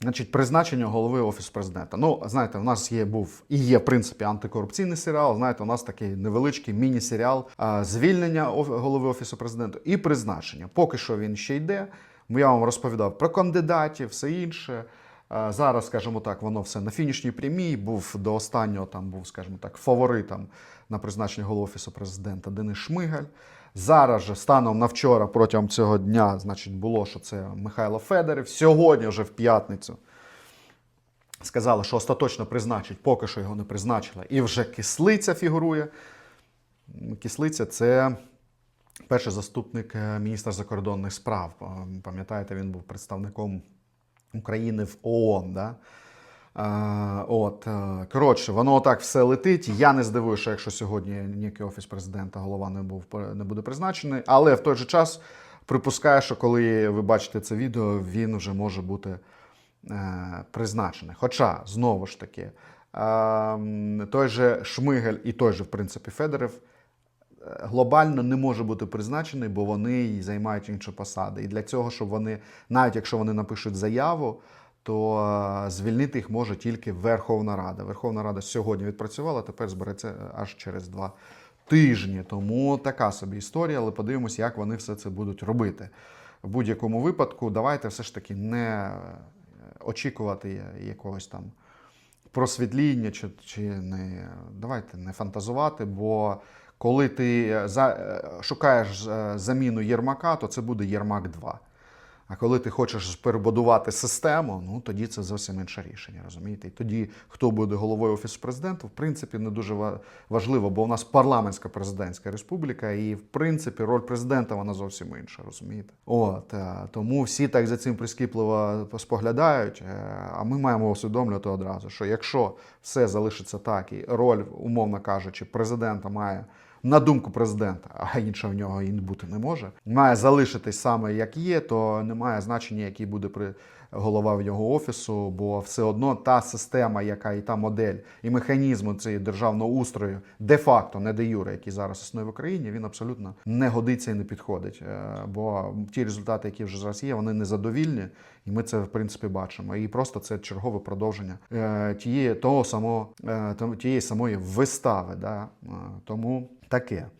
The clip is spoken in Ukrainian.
Значить, призначення голови офісу президента. Ну, знаєте, в нас є був і є в принципі антикорупційний серіал. Знаєте, у нас такий невеличкий міні-серіал а, звільнення голови офісу президента і призначення. Поки що він ще йде. Я вам розповідав про кандидатів, все інше. Зараз, скажімо так, воно все на фінішній прямій. Був до останнього там був, скажімо так, фаворитом на призначення голови офісу президента Денис Шмигаль. Зараз же станом на вчора, протягом цього дня, значить, було, що це Михайло Федорів. Сьогодні, вже в п'ятницю, сказали, що остаточно призначить, поки що його не призначила. І вже кислиця фігурує. Кислиця це перший заступник е, міністра закордонних справ. Пам'ятаєте, він був представником України в ООН. Да? От, е, коротше, воно отак все летить. Я не здивуюся, якщо сьогодні ніякий офіс президента голова не був не буде призначений, але в той же час припускаю, що коли ви бачите це відео, він вже може бути е, призначений. Хоча, знову ж таки, е, той же Шмигель і той же, в принципі, Федоров е, глобально не може бути призначений, бо вони займають інші посади. І для цього, щоб вони, навіть якщо вони напишуть заяву, то е, звільнити їх може тільки Верховна Рада. Верховна Рада сьогодні відпрацювала, тепер збереться аж через два тижні. Тому така собі історія, але подивимося, як вони все це будуть робити. В будь-якому випадку, давайте все ж таки не е, очікувати якогось там просвітління, чи, чи не давайте не фантазувати, бо коли ти за, е, шукаєш е, заміну Єрмака, то це буде Єрмак 2. А коли ти хочеш перебудувати систему, ну тоді це зовсім інше рішення, розумієте? І тоді, хто буде головою офісу президента, в принципі, не дуже важливо, бо у нас парламентська президентська республіка, і в принципі роль президента вона зовсім інша, розумієте? От е, тому всі так за цим прискіпливо споглядають. е, А ми маємо усвідомлювати одразу, що якщо все залишиться так, і роль, умовно кажучи, президента має. На думку президента, а іншого в нього і бути не може, має залишитись саме як є, то немає значення, який буде при голова в його офісу, бо все одно та система, яка і та модель, і механізм цієї державного устрою, де-факто, не де юре, який зараз існує в Україні, він абсолютно не годиться і не підходить. Е, Бо ті результати, які вже зараз є, вони незадовільні, і ми це в принципі бачимо. І просто це чергове продовження е, тієї того самого е, тієї самої вистави. Да? Тому Itaquera.